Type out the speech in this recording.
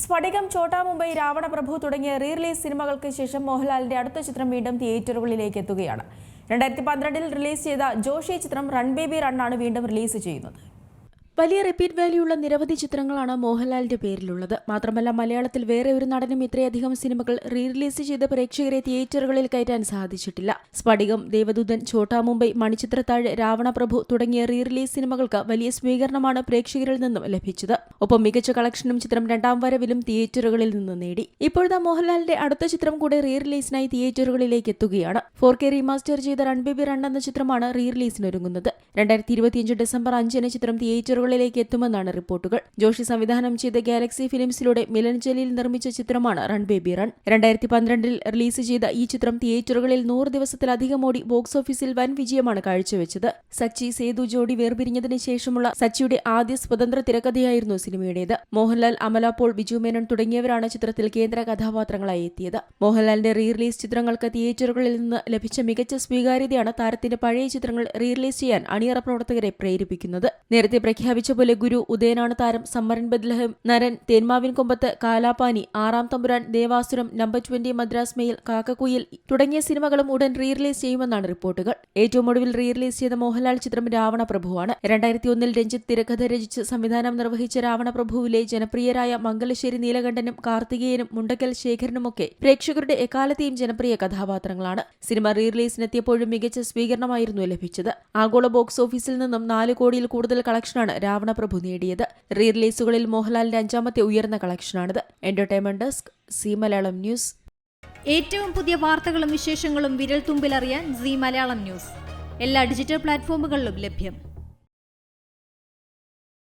സ്ഫടികം ചോട്ടാ മുംബൈ രാവണപ്രഭു തുടങ്ങിയ റീറിലീസ് സിനിമകൾക്ക് ശേഷം മോഹൻലാലിന്റെ അടുത്ത ചിത്രം വീണ്ടും തിയേറ്ററുകളിലേക്ക് എത്തുകയാണ്. രണ്ടായിരത്തി പന്ത്രണ്ടിൽ റിലീസ് ചെയ്ത ജോഷി ചിത്രം റൺ ബേബി റണ്ണാണ് വീണ്ടും റിലീസ് ചെയ്യുന്നത്. വലിയ റിപ്പീറ്റ് വാല്യൂ ഉള്ള നിരവധി ചിത്രങ്ങളാണ് മോഹൻലാലിന്റെ പേരിലുള്ളത്. മാത്രമല്ല മലയാളത്തിൽ വേറെ ഒരു നടനും ഇത്രയധികം സിനിമകൾ റീ റിലീസ് ചെയ്ത് പ്രേക്ഷകരെ തിയേറ്ററുകളിൽ കയറ്റാൻ സാധിച്ചിട്ടില്ല. സ്ഫടികം ദേവദൂതൻ ഛോട്ടാ മുംബൈ മണിച്ചിത്രത്താഴ് രാവണപ്രഭു തുടങ്ങിയ റീ റിലീസ് സിനിമകൾക്ക് വലിയ സ്വീകരണമാണ് പ്രേക്ഷകരിൽ നിന്നും ലഭിച്ചത്. ഒപ്പം മികച്ച കളക്ഷനും ചിത്രം രണ്ടാം വരവിലും തിയേറ്ററുകളിൽ നിന്ന് നേടി. ഇപ്പോഴത്തെ മോഹൻലാലിന്റെ അടുത്ത ചിത്രം കൂടെ റീ റിലീസിനായി തിയേറ്ററുകളിലേക്ക് എത്തുകയാണ്. ഫോർ കെ റീമാസ്റ്റർ ചെയ്ത റൺ ബേബി റൺ എന്ന ചിത്രമാണ് റീ റിലീസിനൊരുങ്ങുന്നത് രണ്ടായിരത്തി ഇരുപത്തിയഞ്ച് ഡിസംബർ അഞ്ചിന് ചിത്രം തിയേറ്ററുകളിലേക്ക് എത്തുമെന്നാണ് റിപ്പോർട്ടുകൾ. ജോഷി സംവിധാനം ചെയ്ത ഗാലക്സി ഫിലിംസിലൂടെ മിലൻ ജലീൽ നിർമ്മിച്ച ചിത്രമാണ് റൺ ബേബി റൺ. രണ്ടായിരത്തി പന്ത്രണ്ടിൽ റിലീസ് ചെയ്ത ഈ ചിത്രം തിയേറ്ററുകളിൽ നൂറ് ദിവസത്തിലധികം ഓടി ബോക്സ് ഓഫീസിൽ വൻ വിജയമാണ് കാഴ്ചവെച്ചത്. സച്ചി സേതു ജോഡി വേർപിരിഞ്ഞതിന് ശേഷമുള്ള സച്ചിയുടെ ആദ്യ സ്വതന്ത്ര തിരക്കഥയായിരുന്നു സിനിമയുടേത്. മോഹൻലാൽ അമല പോൾ ബിജു മേനോൻ തുടങ്ങിയവരാണ് ചിത്രത്തിൽ കേന്ദ്ര കഥാപാത്രങ്ങളായി എത്തിയത്. മോഹൻലാലിന്റെ റീ റിലീസ് ചിത്രങ്ങൾക്ക് തിയേറ്ററുകളിൽ നിന്ന് ലഭിച്ച മികച്ച സ്വീകാര്യതയാണ് താരത്തിന്റെ പഴയ ചിത്രങ്ങൾ റീ റിലീസ് ചെയ്യാൻ അണിയറ പ്രവർത്തകരെ പ്രേരിപ്പിക്കുന്നത്. നേരത്തെ പ്രഖ്യാപിച്ച പോലെ ഗുരു ഉദയനാണ് താരം. സമ്മരൻ ബദ്ലഹം നരൻ തേന്മാവിൻ കൊമ്പത്ത് Kalapani Aaram Thampuran Devasuram number twenty Madras mail Kakkakuyil തുടങ്ങിയ സിനിമകളും ഉടൻ റീറിലീസ് ചെയ്യുമെന്നാണ് റിപ്പോർട്ടുകൾ. ഏറ്റവും ഒടുവിൽ റീറിലീസ് ചെയ്ത മോഹൻലാൽ ചിത്രം രാവണ പ്രഭുവാണ്. രണ്ടായിരത്തി ഒന്നിൽ രഞ്ജിത്ത് തിരക്കഥ രചിച്ച് സംവിധാനം നിർവഹിച്ച രാവണ പ്രഭുവിലെ ജനപ്രിയരായ മംഗലശ്ശേരി നീലകണ്ഠനും കാർത്തികേയനും മുണ്ടക്കൽ ശേഖരനുമൊക്കെ പ്രേക്ഷകരുടെ എക്കാലത്തെയും ജനപ്രിയ കഥാപാത്രങ്ങളാണ്. സിനിമ റീ റിലീസിനെത്തിയപ്പോഴും മികച്ച സ്വീകരണമായിരുന്നു ലഭിച്ചത്. ആഗോള ബോക്സ് ഓഫീസിൽ നിന്നും നാല് കോടിയിൽ കൂടുതൽ കളക്ഷനാണ് രാവണപ്രഭു നേടിയത്. റീ റിലീസുകളിൽ മോഹൻലാലിന്റെ അഞ്ചാമത്തെ ഉയർന്ന കളക്ഷനാണിത്. Entertainment desk Zee Malayalam news ഏറ്റവും പുതിയ വാർത്തകളും വിശേഷങ്ങളും വിരൽ തുമ്പിലറിയാൻ സി മലയാളം ന്യൂസ് എല്ലാ ഡിജിറ്റൽ പ്ലാറ്റ്ഫോമുകളിലും ലഭ്യം.